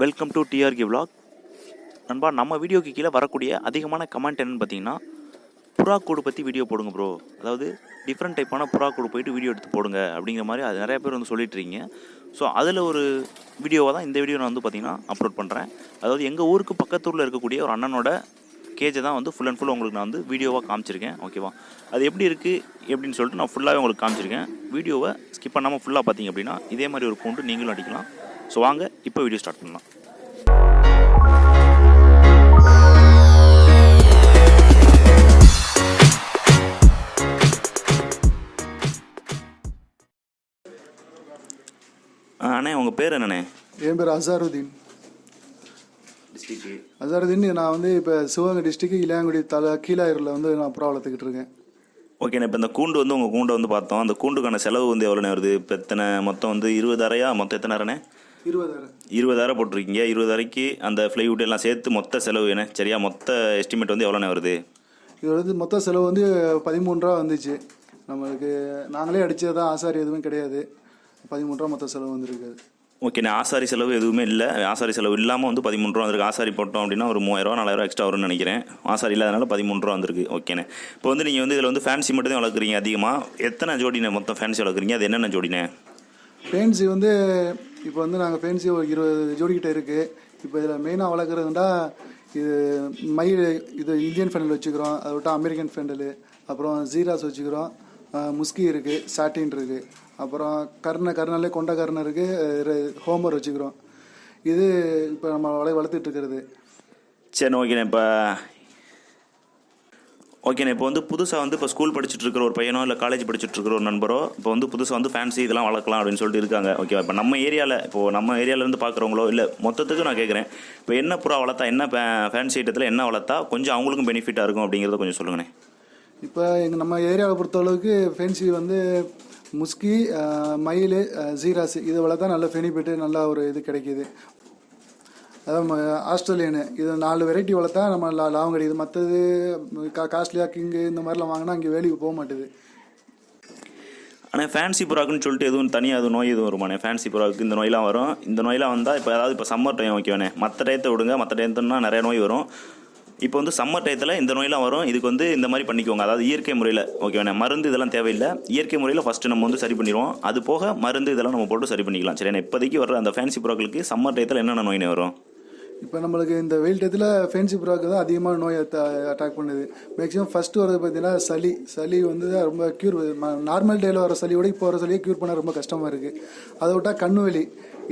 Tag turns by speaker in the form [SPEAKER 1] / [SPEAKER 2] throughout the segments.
[SPEAKER 1] Welcome to டிஆர்கி vlog. நண்பா நம்ம வீடியோக்கு கீழே வரக்கூடிய அதிகமான கமெண்ட் என்னன்னு பார்த்தீங்கன்னா புறா கூடு பற்றி வீடியோ போடுங்க ப்ரோ அதாவது டிஃப்ரெண்ட் டைப்பான புறா கூடு போயிட்டு வீடியோ எடுத்து போடுங்க அப்படிங்கிற மாதிரி அது நிறைய பேர் வந்து சொல்லிட்டுருக்கீங்க ஸோ அதில் ஒரு வீடியோவாக தான் இந்த வீடியோ நான் வந்து பார்த்தீங்கன்னா அப்லோட் பண்ணுறேன் அதாவது எங்கள் ஊருக்கு பக்கத்தூரில் இருக்கக்கூடிய ஒரு அண்ணனோட கேஜை தான் வந்து ஃபுல் அண்ட் ஃபுல் உங்களுக்கு நான் வந்து வீடியோவாக காமிச்சிருக்கேன். ஓகேவா அது எப்படி இருக்குது எப்படின்னு சொல்லிட்டு நான் ஃபுல்லாகவே உங்களுக்கு காமிச்சிருக்கேன். வீடியோவை ஸ்கிப் பண்ணாமல் ஃபுல்லாக பார்த்தீங்க அப்படின்னா இதே மாதிரி ஒரு கூண்டு நீங்களும் அடிக்கலாம். ஸோ வாங்க இப்போ வீடியோ ஸ்டார்ட் பண்ணலாம். ஆ, அண்ணே உங்கள் பேர் என்னண்ணே?
[SPEAKER 2] என் பேர் அசாருதீன்.
[SPEAKER 1] டிஸ்ட்ரிக்ட்
[SPEAKER 2] அசாருதீன் நான் வந்து இப்போ சிவகங்கை டிஸ்ட்ரிக்ட் இளையாங்குடி தலை கீழாயூரில் வந்து நான் புறா வளர்த்துக்கிட்டு இருக்கேன்
[SPEAKER 1] ஓகேண்ணே இப்போ இந்த கூண்டு வந்து உங்கள் கூண்டை வந்து பார்த்தோம். அந்த கூண்டுக்கான செலவு வந்து எவ்வளோண்ணே வருது? இப்போ எத்தனை மொத்தம் வந்து இருபதாயிரயா மொத்தம் எத்தனை அரைண்ணே
[SPEAKER 2] இருபதாயிரம்.
[SPEAKER 1] இருபதாயிரம் போட்டிருக்கீங்க. இருபதாயிரக்கு அந்த ஃப்ளைவுட் எல்லாம் சேர்த்து மொத்த செலவு என்ன? சரியா மொத்த எஸ்டிமேட் வந்து எவ்வளோண்ணே வருது?
[SPEAKER 2] இது வந்து மொத்த செலவு வந்து பதிமூணு ரூபா வந்துச்சு. நம்மளுக்கு நாங்களே அடித்தது தான் ஆசாரி எதுவும் கிடையாது. பதிமூணு ரூபா மொத்த செலவு வந்திருக்கு
[SPEAKER 1] ஓகேண்ணே ஆசாரி செலவு எதுவுமே இல்லை. ஆசாரி செலவு இல்லாமல் வந்து பதிமூணு ரூபா வந்திருக்கு. ஆசாரி போட்டோம் அப்படின்னா ஒரு மூவாயிரம் நாலாயிரம் எக்ஸ்ட்ரா வரும்னு நினைக்கிறேன். ஆசாரி இல்லாதனால பதிமூணு ரூபா வந்திருக்கு ஓகேண்ணே இப்போ வந்து நீங்கள் வந்து இதில் வந்து ஃபேன்சி மட்டும் தான் வளர்க்குறீங்க அதிகமாக எத்தனை ஜோடிண்ணே மொத்தம் ஃபேன்சி வளர்க்குறீங்க? அது என்னென்ன ஜோடிண்ணே?
[SPEAKER 2] ஃபேன்சி வந்து இப்போ வந்து நாங்கள் ஃபேன்சி ஒரு இருபது ஜோடிக்கிட்ட இருக்குது இப்போ இதில் மெயினாக வளர்க்குறதுண்டா இது மயில் இது இந்தியன் ஃபெண்டல் வச்சுக்கிறோம். அதை விட்டால் அமெரிக்கன் ஃபெண்டலு அப்புறம் ஜீராஸ் வச்சுக்கிறோம். முஸ்கி இருக்குது சாட்டின் இருக்குது அப்புறம் கர்ண கர்ணாலே கொண்ட கர்ணம் இருக்குது ஹோமர் வச்சுக்கிறோம். இது இப்போ நம்ம வளை வளர்த்துட்டு இருக்கிறது.
[SPEAKER 1] சரி ஓகேண்ணே இப்போ ஓகேண்ணே இப்போ வந்து புதுசாக வந்து இப்போ ஸ்கூல் படிச்சுட்டு இருக்கிற ஒரு பையனோ இல்லை காலேஜ் படிச்சுட்டு இருக்கிற ஒரு நண்பரோ இப்போ வந்து புதுசாக வந்து ஃபேன்சி இதெல்லாம் வளர்க்கலாம் அப்படின்னு சொல்லிட்டு இருக்காங்க. ஓகேவா இப்போ நம்ம ஏரியாவில் இப்போ நம்ம ஏரியாவிலேருந்து பார்க்குறவங்களோ இல்லை மொத்தத்துக்கு நான் கேட்குறேன் இப்போ என்ன புறா வளர்த்தா என்ன ஃபேன்சி ஐட்டத்தில் என்ன வளர்த்தா கொஞ்சம் அவங்களுக்கும் பெனிஃபிட்டாக இருக்கும் அப்படிங்கிறத கொஞ்சம் சொல்லுங்கண்ணே.
[SPEAKER 2] இப்போ எங்கள் நம்ம ஏரியாவை பொறுத்தளவுக்கு ஃபேன்சி வந்து முஸ்கி மயில் ஜீராசி இது வளர்த்தா நல்ல பெனிஃபிட்டு நல்ல ஒரு இது கிடைக்கிது. அதான் ஆஸ்திரேலியனு. இது நாலு வெரைட்டி வளர்த்தா நம்ம லா- லாபம் கிடைக்குது மற்றது கா காஸ்ட்லியாக கிங்கு இந்த மாதிரிலாம் வாங்கினா இங்கே வேலைக்கு போக மாட்டேது
[SPEAKER 1] ஆனால் ஃபேன்சி புறாக்குன்னு சொல்லிட்டு எதுவும் தனியாக அது நோய் எதுவும் வருமாண்ணே? ஃபேன்சி புறாக்கு இந்த நோயெலாம் வரும். இந்த நோயெலாம் வந்தால் இப்போ அதாவது இப்போ சம்மர் டைம் ஓகேவானே மற்ற டயத்தை விடுங்க. மற்ற டயத்துனா நிறைய நோய் வரும். இப்போ வந்து சம்மர் டயத்தில் இந்த நோயெலாம் வரும். இதுக்கு வந்து இந்த மாதிரி பண்ணிக்கோங்க. அதாவது இயற்கை முறையில் ஓகேவானே மருந்து இதெல்லாம் தேவையில்லை. இயற்கை முறையில் ஃபஸ்ட்டு நம்ம வந்து சரி பண்ணிடுவோம். அது போக மருந்து இதெல்லாம் நம்ம போட்டு சரி பண்ணிக்கலாம். சரிண்ணே இப்போதைக்கு வர அந்த ஃபேன்சி புறாக்களுக்கு சம்மர் டயத்தில் என்னென்ன நோயினே வரும்?
[SPEAKER 2] இப்போ நம்மளுக்கு இந்த வெயில் டயத்தில் ஃபேன்சி புறாக்கு தான் அதிகமான நோய் அட்டாக் பண்ணுது. மேக்ஸிமம் ஃபஸ்ட்டு வரது பார்த்தீங்கன்னா சளி. சளி வந்து தான் ரொம்ப க்யூர் நார்மல் டேயில் வர சளியோட இப்போ வர சளியை க்யூர் பண்ண ரொம்ப கஷ்டமாக இருக்குது அதை விட்டால் கண்ணு வலி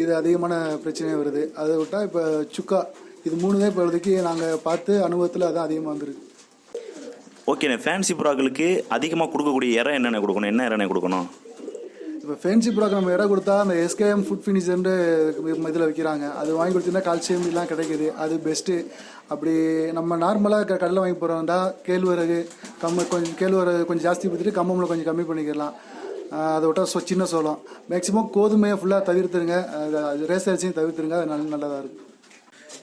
[SPEAKER 2] இது அதிகமான பிரச்சனையாக வருது. அதை விட்டால் இப்போ சுக்கா இது மூணு தான் இப்போதைக்கு நாங்கள் பார்த்து அனுபவத்தில் அதான் அதிகமாக வந்துருக்கு.
[SPEAKER 1] ஓகேண்ணே ஃபேன்சி புறாக்களுக்கு அதிகமாக கொடுக்கக்கூடிய இறை என்னென்ன கொடுக்கணும்? என்ன இறனை கொடுக்கணும்?
[SPEAKER 2] இப்போ ஃபேன்சி புறாக்கு நம்ம இடம் கொடுத்தா அந்த எஸ்கேஎம் ஃபுட் ஃபினிஷர்னு இதில் வைக்கிறாங்க. அது வாங்கி கொடுத்தீங்கன்னா கால்சியம் எல்லாம் கிடைக்குது. அது பெஸ்ட்டு அப்படி நம்ம நார்மலாக க கடலை வாங்கி போகிறோம்டா கேழ்வரகு கம்ம கொஞ்சம் கேழ்வரகு கொஞ்சம் ஜாஸ்தி பற்றிட்டு கம்மமில் கொஞ்சம் கம்மி பண்ணிக்கலாம். அதை விட்டால் சொ சின்ன சோளம். மேக்ஸிமம் கோதுமையை ஃபுல்லாக தவிர்த்துருங்க. அது ரேஸ் அரிசியும் தவிர்த்துருங்க. அது நல்ல நல்லதாக இருக்கும்.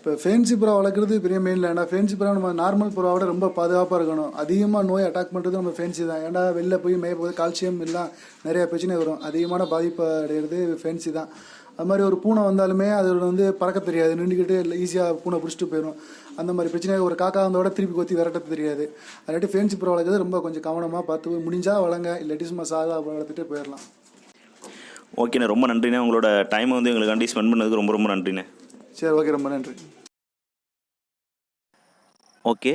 [SPEAKER 2] இப்போ ஃபேன்சி புறா வளர்க்குறது பெரிய மெயின் இல்லை ஏன்னா ஃபேன்சி புறா நம்ம நார்மல் புறாவோட ரொம்ப பாதுகாப்பாக இருக்கணும். அதிகமாக நோய் அட்டாக் பண்ணுறது நம்ம ஃபேன்சி தான். ஏன்னா வெளில போய் மேய போது கால்சியம் எல்லாம் நிறையா பிரச்சனை வரும். அதிகமான பாதிப்பு அடைகிறது ஃபேன்சி தான். அது மாதிரி ஒரு பூனை வந்தாலுமே அதோட வந்து பறக்க தெரியாது. நின்றுக்கிட்டு ஈஸியாக பூனை பிடிச்சிட்டு போயிடும் அந்த மாதிரி பிரச்சனை ஒரு காக்கா வந்தோட திருப்பி கொத்தி விரட்ட தெரியாது. அதாட்டி ஃபேன்சி புறா வளர்க்குறது ரொம்ப கொஞ்சம் கவனமாக பார்த்து முடிஞ்சால் வளங்க இல்லாட்டி சும்மா சாதா வளர்த்துட்டு போயிடலாம்
[SPEAKER 1] ஓகேண்ணே ரொம்ப நன்றிண்ணே. உங்களோட டைமை வந்து எங்களுக்காண்டி ஸ்பெண்ட் பண்ணதுக்கு ரொம்ப ரொம்ப நன்றிண்ணே.
[SPEAKER 2] சரி ஓகே ரொம்ப நன்றி.
[SPEAKER 1] ஓகே.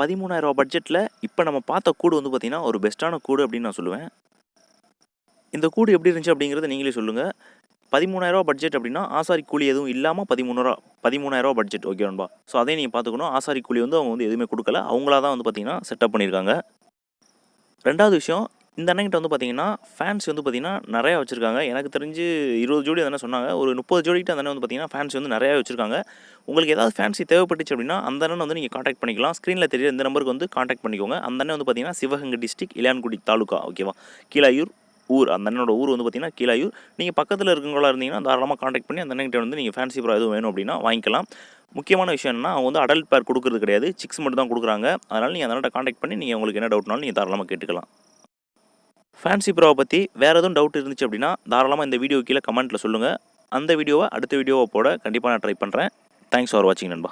[SPEAKER 1] பதிமூணாயிரரூவா பட்ஜெட்டில் இப்போ நம்ம பார்த்த கூடு வந்து பார்த்திங்கன்னா ஒரு பெஸ்ட்டான கூடு அப்படின்னு நான் சொல்லுவேன். இந்த கூடு எப்படி இருந்துச்சு அப்படிங்கிறத நீங்களே சொல்லுங்கள் பதிமூணாயிரரூவா பட்ஜெட் அப்படின்னா ஆசாரி கூலி எதுவும் இல்லாமல் பதிமூணாயிரூவா பதிமூணாயிரரூவா பட்ஜெட் ஓகே நண்பா? ஸோ அதையும் நீங்கள் பார்த்துக்கணும். ஆசாரி கூலி வந்து அவங்க வந்து எதுவுமே கொடுக்கல. அவங்களா தான் வந்து பார்த்திங்கன்னா செட்டப் பண்ணியிருக்காங்க. ரெண்டாவது விஷயம் இந்த அண்ணன்கிட்ட வந்து பார்த்தீங்கன்னா ஃபேன்ஸ் வந்து பார்த்தீங்கன்னா நிறையா வச்சுருக்காங்க. எனக்கு தெரிஞ்சு இருபது ஜோடி அதனால் சொன்னாங்க. ஒரு முப்பது ஜோடிக்கிட்ட அந்த அண்ணன் வந்து பார்த்தீங்கன்னா ஃபேன்ஸ் வந்து நிறையா வச்சுருக்காங்க. உங்களுக்கு ஏதாவது ஃபேன்ஸி தேவைப்பட்டுச்சு அப்படின்னா அந்த அண்ணன் வந்து நீங்கள் காண்டாக்ட் பண்ணிக்கலாம். ஸ்க்ரீனில் தெரியுற இந்த நம்பருக்கு வந்து காண்டாக்ட் பண்ணிக்கோங்க. அந்த அண்ணன் வந்து பார்த்தீங்கன்னா சிவகங்கை டிஸ்ட்ரிக் இளையான்குடி தாலுக்கா ஓகேவா கீழாயூர் ஊர். அந்த அண்ணனோட ஊர் வந்து பார்த்தீங்கன்னா கீழாயூர். நீங்கள் பக்கத்தில் இருக்கவங்களா இருந்தீங்கன்னா தாராளமாக காண்டாக்ட் பண்ணி அந்த அண்ணன்கிட்ட வந்து நீங்கள் ஃபேன்சி ப்ரா எதுவும் வேணும் அப்படின்னா வாங்கிக்கலாம். முக்கியமான விஷயம் என்னன்னா அவங்க வந்து அடல்ட் பேர் கொடுக்குறது கிடையாது. சிக்ஸ் மட்டும் தான் கொடுக்குறாங்க. அதனால் நீங்கள் அதனால் காண்டாக்ட் பண்ணி நீங்கள் உங்களுக்கு என்ன டவுட்னாலும் நீங்கள் தாராளமாக கேட்டுக்கலாம். ஃபேன்சி ப்ரோவை பற்றி வேறு எதுவும் டவுட் இருந்துச்சு அப்படின்னா தாராளமாக இந்த வீடியோ கீழே கமெண்ட்டில் சொல்லுங்கள் அந்த வீடியோவை அடுத்த வீடியோவை போட கண்டிப்பாக நான் ட்ரை பண்ணுறேன் தேங்க்ஸ் ஃபார் வாட்சிங் நண்பா.